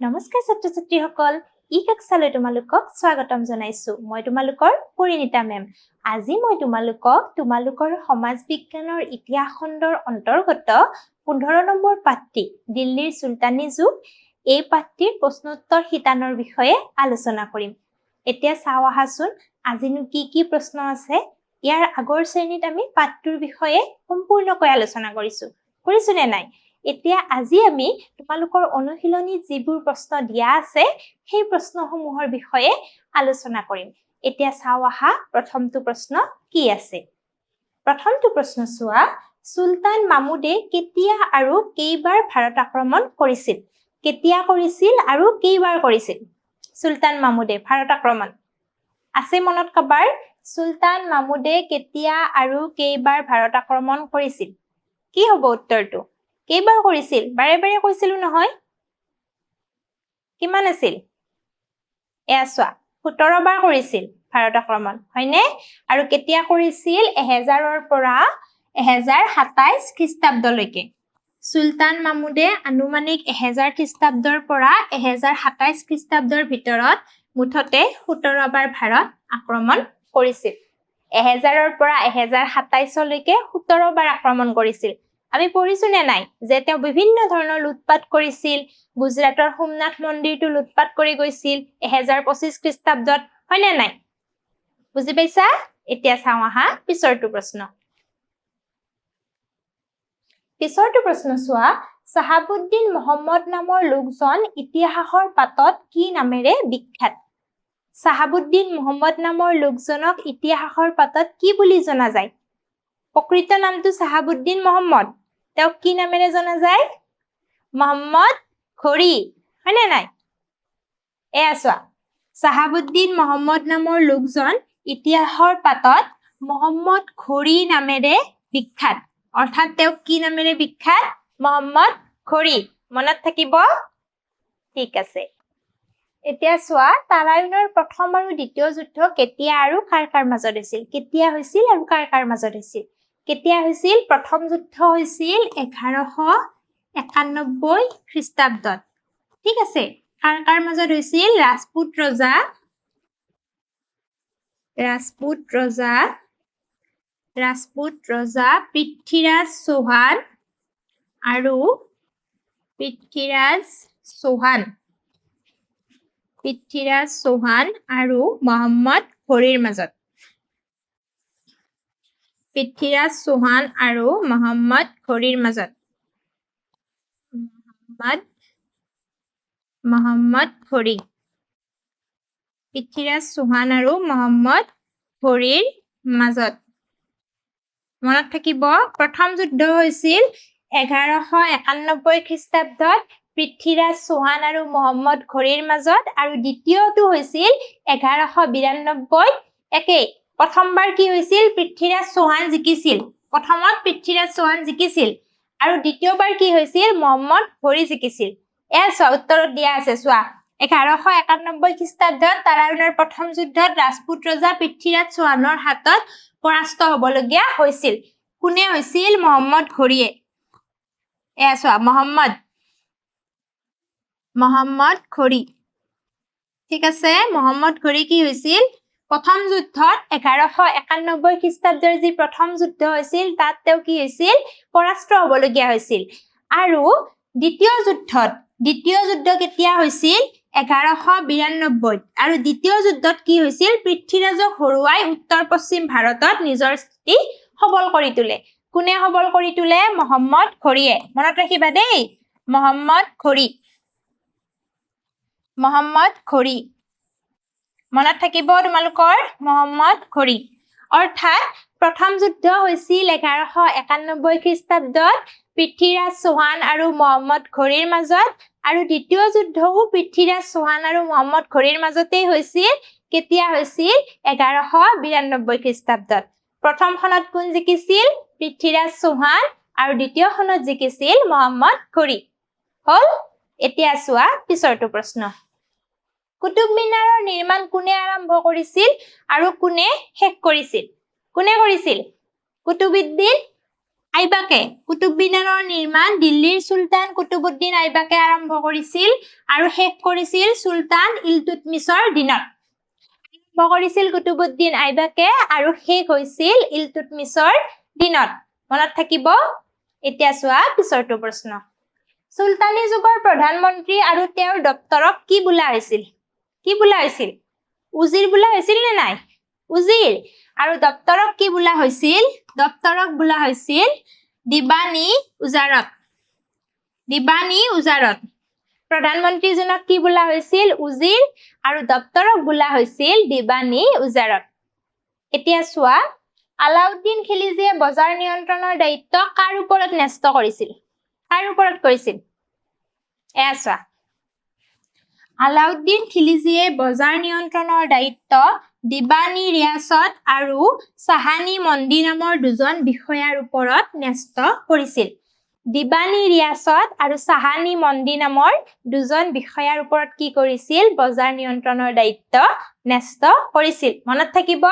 নমস্কাৰ ছাত্ৰ ছাত্ৰীসকল ই কক্ষালৈ তোমালোকক স্বাগতম জনাইছো। মই তোমালোকৰ পৰিণীতা মেম। আজি মই তোমালোকক তোমালোকৰ সমাজ বিজ্ঞানৰ ইতিহাস খণ্ডৰ অন্তৰ্গত পোন্ধৰ নম্বৰ পাঠটি দিল্লীৰ চুলতানী যুগ এই পাঠটিৰ প্ৰশ্নোত্তৰ শিতানৰ বিষয়ে আলোচনা কৰিম। এতিয়া চাওঁ আহাচোন আজিনো কি কি প্ৰশ্ন আছে? ইয়াৰ আগৰ শ্ৰেণীত আমি পাঠটোৰ বিষয়ে সম্পূৰ্ণকৈ আলোচনা কৰিছো। কৰিছো নে নাই? এতিয়া আজি আমি তোমালোকৰ অনুশীলনীত যিবোৰ প্ৰশ্ন দিয়া আছে সেই প্ৰশ্নসমূহৰ বিষয়ে আলোচনা কৰিম। এতিয়া চাওঁ আহা প্ৰথমটো প্ৰশ্ন কি আছে? প্ৰথমটো প্ৰশ্ন চোৱা চুলতান মামুদে কেতিয়া আৰু কেইবাৰ ভাৰত আক্ৰমণ কৰিছিল? কেতিয়া কৰিছিল আৰু কেইবাৰ কৰিছিল? চুলতান মামুদে ভাৰত আক্ৰমণ। আছে মনত কাবাৰ? চুলতান মামুদে কেতিয়া আৰু কেইবাৰ ভাৰত আক্ৰমণ কৰিছিল? কি হ'ব উত্তৰটো? কেইবাৰ কৰিছিল? বাৰে বাৰে কৈছিলো নহয়। কিমান আছিল? এয়া চোৱা সোতৰ বাৰ কৰিছিল ভাৰত আক্ৰমণ হয়নে? আৰু কেতিয়া কৰিছিল? এহেজাৰৰ পৰা এহেজাৰ সাতাইশ খ্ৰীষ্টাব্দলৈকে। চুলতান মামুদে আনুমানিক এহেজাৰ খ্ৰীষ্টাব্দৰ পৰা এহেজাৰ সাতাইশ খ্ৰীষ্টাব্দৰ ভিতৰত মুঠতে সোতৰ বাৰ ভাৰত আক্ৰমণ কৰিছিল। এহেজাৰৰ পৰা এহেজাৰ সাতাইশলৈকে সোতৰ বাৰ আক্ৰমণ কৰিছিল। আমি পঢ়িছো নে নাই? যে তেওঁ বিভিন্ন ধৰণৰ লুটপাত কৰিছিল। গুজৰাটৰ সোমনাথ মন্দিৰটো লুটপাত কৰি গৈছিল এহেজাৰ পঁচিছ খ্ৰীষ্টাব্দত হয়নে নাই? বুজি পাইছা? এতিয়া চাওঁ আহা পিছৰটো প্ৰশ্ন। পিছৰটো প্ৰশ্ন চোৱা চাহাবুদ্দিন মহম্মদ নামৰ লোকজন ইতিহাসৰ পাতত কি নামেৰে বিখ্যাত? চাহাবুদ্দিন মহম্মদ নামৰ লোকজনক ইতিহাসৰ পাতত কি বুলি জনা যায়? প্ৰকৃত নামটো চাহাবুদ্দিন মহম্মদ। তেওঁক কি নামেৰে জনা যায়? মহম্মদ ঘড়ী হয়নে নাই? এয়া চোৱা চাহাবুদ্দিন মহম্মদ নামৰ লোকজন ইতিহাসৰ পাতত মহম্মদ ঘড়ী নামেৰে বিখ্যাত। অৰ্থাৎ তেওঁক কি নামেৰে বিখ্যাত? মহম্মদ ঘড়ী মনত থাকিব? ঠিক আছে। এতিয়া চোৱা তাৰায়ণৰ প্ৰথম আৰু দ্বিতীয় যুদ্ধ কেতিয়া আৰু কাৰ কাৰ মাজত হৈছিল? কেতিয়া হৈছিল আৰু কাৰ কাৰ মাজত হৈছিল? কেতিয়া হৈছিল? প্ৰথম যুদ্ধ হৈছিল এঘাৰশ একানব্বৈ খ্ৰীষ্টাব্দত। ঠিক আছে, কাৰ কাৰ মাজত হৈছিল? ৰাজপুত ৰজা ৰাজপুত ৰজা ৰাজপুত ৰজা পৃথ্বীৰাজ চৌহান আৰু পৃথ্বীৰাজ চৌহান। পৃথ্বীৰাজ চৌহান আৰু মহম্মদ ঘড়ীৰ মাজত। পৃথ্বীৰাজ চৌহান আৰু মহম্মদ ঘড়ীৰ মাজত। মহম্মদ মহম্মদ ঘড়ী। পৃথ্বীৰাজ চৌহান আৰু মহম্মদ ঘড়ীৰ মাজত। মনত থাকিব প্ৰথম যুদ্ধ হৈছিল এঘাৰশ একানব্বৈ খ্ৰীষ্টাব্দত পৃথ্বীৰাজ চৌহান আৰু মহম্মদ ঘড়ীৰ মাজত আৰু দ্বিতীয়টো হৈছিল এঘাৰশ বিৰান্নব্বৈ একেই। প্ৰথমবাৰ কি হৈছিল? পৃথ্বীৰাজ চৌহান জিকিছিল। প্ৰথমত পৃথ্বীৰাজ চৌহান জিকিছিল। আৰু দ্বিতীয়বাৰ কি হৈছিল? মহম্মদ ঘড়ী জিকিছিল। এয়া চোৱা উত্তৰত দিয়া আছে চোৱা। এঘাৰশ একানব্বৈ খ্ৰীষ্টাব্দত তাৰায়ণৰ প্ৰথম যুদ্ধত ৰাজপুত ৰজা পৃথ্বীৰাজ চৌহানৰ হাতত পৰাস্ত হবলগীয়া হৈছিল। কোনে হৈছিল? মহম্মদ ঘড়ীয়ে এয়া চোৱা মহম্মদ। মহম্মদ ঘড়ী ঠিক আছে মহম্মদ ঘড়ী কি হৈছিল? প্ৰথম যুদ্ধত এঘাৰশ একানব্বৈ খ্ৰীষ্টাব্দৰ যি প্ৰথম যুদ্ধ হৈছিল তাত তেওঁ কি হৈছিল? পৰাস্ত হবলগীয়া হৈছিল। আৰু দ্বিতীয় যুদ্ধত দ্বিতীয় যুদ্ধ কেতিয়া হৈছিল? এঘাৰশ বিৰান্নব্বৈত। আৰু দ্বিতীয় যুদ্ধত কি হৈছিল? পৃথ্বীৰাজক হৰুৱাই উত্তৰ পশ্চিম ভাৰতত নিজৰ স্থিতি সবল কৰি তোলে। কোনে সবল কৰি তোলে? মহম্মদ ঘড়ীয়ে। মনত ৰাখিবা দেই মহম্মদ ঘড়ী। মহম্মদ ঘড়ী। মনত থাকিব তোমালোকৰ মহম্মদ ঘড়ী। অৰ্থাৎ প্ৰথম যুদ্ধ হৈছিল এঘাৰশ একানব্বৈ খ্ৰীষ্টাব্দত পৃথ্বীৰাজ চৌহান আৰু মহম্মদ ঘড়ীৰ মাজত আৰু দ্বিতীয় যুদ্ধও পৃথ্বীৰাজ চৌহান আৰু মহম্মদ ঘড়ীৰ মাজতেই হৈছিল। কেতিয়া হৈছিল? এঘাৰশ বিৰান্নব্বৈ খ্ৰীষ্টাব্দত। প্ৰথমখনত কোন জিকিছিল? পৃথ্বীৰাজ চৌহান আৰু দ্বিতীয়খনত জিকিছিল মহম্মদ ঘড়ী। হল, এতিয়া চোৱা পিছৰটো প্ৰশ্ন। কুতুব মিনাৰৰ নিৰ্মাণ কোনে আৰম্ভ কৰিছিল আৰু কোনে শেষ কৰিছিল? কোনে কৰিছিল? কুতুবুদ্দিন আইবাকে। কুতুব মিনাৰৰ নিৰ্মাণ দিল্লীৰ চুলতান কুতুবুদ্দিন আইবাকে আৰম্ভ কৰিছিল আৰু শেষ কৰিছিল চুলতান ইলতুতমিছৰ দিনত। আৰম্ভ কৰিছিল কুতুবুদ্দিন আইবাকে আৰু শেষ হৈছিল ইলতুতমিছৰ দিনত। মনত থাকিব? এতিয়া চোৱা পিছৰটো প্ৰশ্ন। চুলতানী যুগৰ প্ৰধানমন্ত্ৰী আৰু তেওঁৰ দপ্তৰক কি বোলা হৈছিল? কি বোলা হৈছিল? উজিৰ বোলা হৈছিল নে নাই? উজিৰ। আৰু দপ্তৰক কি বোলা হৈছিল? দপ্তৰক বোলা হৈছিল দিবানী উজাৰত। দিবানী উজাৰত। প্ৰধানমন্ত্ৰীজনক কি বোলা হৈছিল? উজিৰ। আৰু দপ্তৰক বোলা হৈছিল দিবানী উজাৰত। এতিয়া চোৱা আলাউদ্দিন খিলিজীয়ে বজাৰ নিয়ন্ত্ৰণৰ দায়িত্ব কাৰ ওপৰত ন্যস্ত কৰিছিল? কাৰ ওপৰত কৰিছিল? এয়া চোৱা আলাউদ্দিন খিলিজীয়ে বজাৰ নিয়ন্ত্ৰণৰ দায়িত্ব দিবানী ৰিয়াচত আৰু চাহানী মন্দি নামৰ দুজন বিষয়াৰ ওপৰত ন্যস্ত কৰিছিল। দিবানী ৰিয়াচত আৰু চাহানী মন্দি নামৰ দুজন বিষয়াৰ ওপৰত কি কৰিছিল বজাৰ নিয়ন্ত্ৰণৰ দায়িত্ব ন্যস্ত কৰিছিল। মনত থাকিব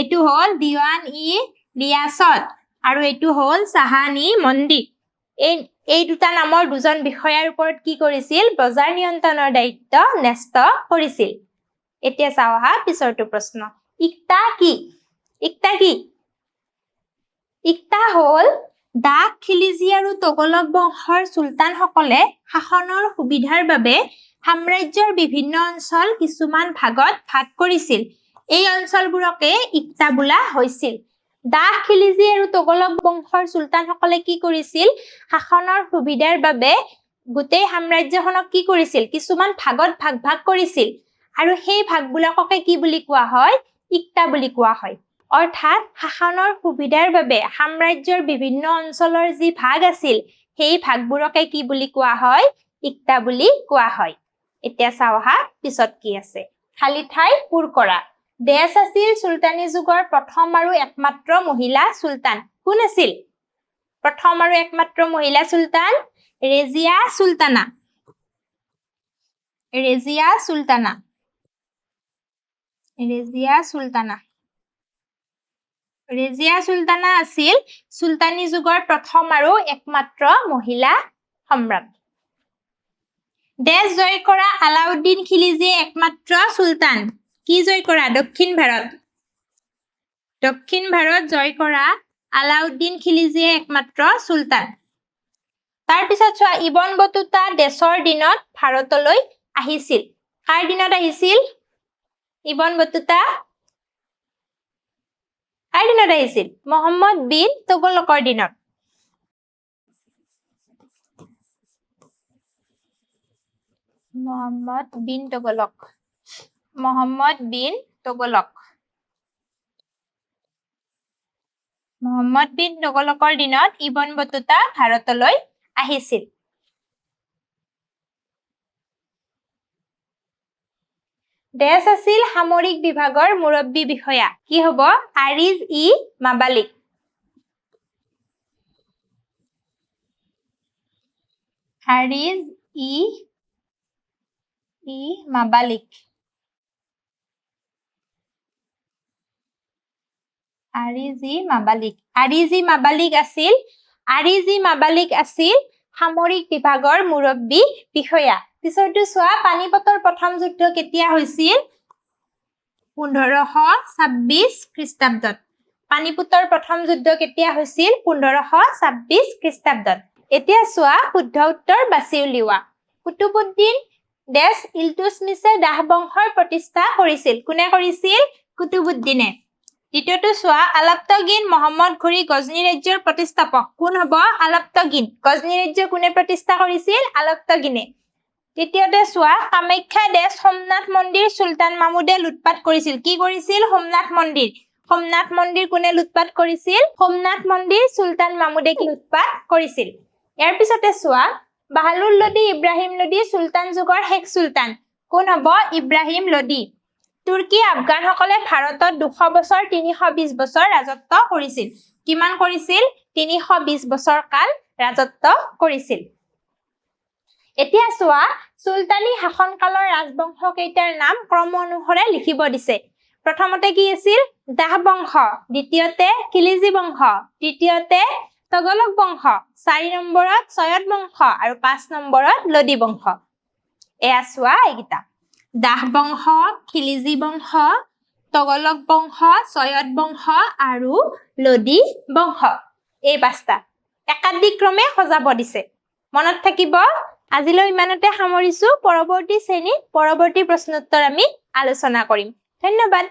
এইটো হ'ল দিৱান ই ৰিয়াচত আৰু এইটো হ'ল চাহানী মন্দি। এই এই দুটা নামৰ দুজন বিষয়াৰ ওপৰত কি কৰিছিল? বজাৰ নিয়ন্ত্ৰণৰ দায়িত্ব ন্যস্ত কৰিছিল। এতিয়া চাওঁ আহা পিছৰটো প্ৰশ্ন। ইকতা কি? ইকতা কি? ইকতা হ'ল দাস খিলিজী আৰু তগলক বংশৰ চুলতানসকলে শাসনৰ সুবিধাৰ বাবে সাম্ৰাজ্যৰ বিভিন্ন অঞ্চল কিছুমান ভাগত ভাগ কৰিছিল। এই অঞ্চলবোৰকে ইকতা বোলা হৈছিল। দাস খিলিজী আৰু তগলক বংশৰ চুলতানসকলে কি কৰিছিল? শাসনৰ সুবিধাৰ বাবে গোটেই সাম্ৰাজ্যখনক কি কৰিছিল? কিছুমান ভাগত ভাগ ভাগ কৰিছিল। আৰু সেই ভাগবিলাককে কি বুলি কোৱা হয়? ইকতা বুলি কোৱা হয়। অৰ্থাৎ শাসনৰ সুবিধাৰ বাবে সাম্ৰাজ্যৰ বিভিন্ন অঞ্চলৰ যি ভাগ আছিল সেই ভাগবোৰকে কি বুলি কোৱা হয়? ইকতা বুলি কোৱা হয়। এতিয়া চাওঁ আহা পিছত কি আছে। খালী ঠাই পূৰ কৰা। দেশ আছিল চুলতানী যুগৰ প্ৰথম আৰু একমাত্ৰ মহিলা চুলতান। কোন আছিল? প্ৰথম আৰু একমাত্ৰ মহিলা চুলতান ৰেজিয়া চুলতানা। ৰেজিয়া চুলতানা। ৰেজিয়া চুলতানা। ৰেজিয়া চুলতানা আছিল চুলতানী যুগৰ প্ৰথম আৰু একমাত্ৰ মহিলা সম্ৰাট। দেশ জয় কৰা আলাউদ্দিন খিলিজীয়ে একমাত্ৰ চুলতান। কি জয় কৰা? দক্ষিণ ভাৰত। দক্ষিণ ভাৰত জয় কৰা আলাউদ্দিন খিলিজীয়ে একমাত্ৰ চুলতান। তাৰপিছত চোৱা ইবন বতুতা দেশৰ দিনত ভাৰতলৈ আহিছিল। কাৰ দিনত আহিছিল? Ibn Battuta. কাৰ দিনত আহিছিল? মহম্মদ বিন তোগলকৰ দিনত। মহম্মদ বিন তোগলক। মহম্মদ বিন তোগলক। মহম্মদ বিন তোগলকৰ দিনত ইবন বতুতা ভাৰতলৈ আহিছিল। দেশ আছিল সামৰিক বিভাগৰ মুৰব্বী বিষয়া। কি হব? আৰিজ ই মাবালিক। আৰিজ ই ই মাবালিক। আৰিজি মাবালিক। আৰিজি মাবালিক আছিল আৰিজি মাবালিক আছিল সামৰিক বিভাগৰ মুৰব্বী বিষয়া। পিছৰটো চোৱা পানিপতৰ প্ৰথম যুদ্ধ কেতিয়া হৈছিল? পোন্ধৰশ ছাব্বিছ খ্ৰীষ্টাব্দত। পানিপতৰ প্ৰথম যুদ্ধ কেতিয়া হৈছিল? পোন্ধৰশ ছাব্বিছ খ্ৰীষ্টাব্দত। এতিয়া চোৱা শুদ্ধ উত্তৰ বাছি উলিওৱা। কুতুবুদ্দিন দেশ ইলতুছমিছে দাস বংশৰ প্ৰতিষ্ঠা কৰিছিল। কোনে কৰিছিল? কুতুবুদ্দিনে। দ্বিতীয়টো চোৱা আলাপ্তগিন মহম্মদ ঘুৰি গজনী ৰাজ্যৰ প্ৰতিষ্ঠাপক। কোন হব? আলাপ্তগিন। গজনী ৰাজ্য কোনে প্ৰতিষ্ঠা কৰিছিল? আলাপ্তগিনে। তৃতীয়তে চোৱা কামাখ্যা দেশ সোমনাথ মন্দিৰ চুলতান মামুদে লুটপাত কৰিছিল। কি কৰিছিল? সোমনাথ মন্দিৰ। সোমনাথ মন্দিৰ কোনে লুটপাত কৰিছিল? সোমনাথ মন্দিৰ চুলতান মামুদে লুটপাত কৰিছিল? ইয়াৰ পিছতে চোৱা বাহালুৰ লোদী ইব্ৰাহিম লোদী চুলতান যুগৰ শেষ চুলতান। কোন হব? ইব্ৰাহিম লোদী। তুৰ্কী আফগানসকলে ভাৰতত দুশ বছৰ তিনিশ বিশ বছৰ ৰাজত্ব কৰিছিল। কিমান কৰিছিল? তিনিশ বিশ বছৰ কাল ৰাজত্ব কৰিছিল। এতিয়া চোৱা চুলতানী শাসনকালৰ ৰাজবংশ কেইটাৰ নাম ক্ৰম অনুসৰে লিখিব দিছে। প্ৰথমতে কি আছিল? দাহ বংশ দ্বিতীয়তে কিলিজি বংশ তৃতীয়তে তগলক বংশ চাৰি নম্বৰত চয়ত বংশ আৰু পাঁচ নম্বৰত লদী বংশ। এয়া চোৱা এইকেইটা। দাস বংশ খিলিজী বংশ তগলক বংশ চয়ত বংশ আৰু লদী বংশ। এই পাঁচটা। একাদিক্ৰমে সজাব দিছে। মনত থাকিব আজিলৈ ইমানতে সামৰিছো। পৰৱৰ্তী শ্ৰেণীত পৰৱৰ্তী প্ৰশ্নোত্তৰ আমি আলোচনা কৰিম। ধন্যবাদ।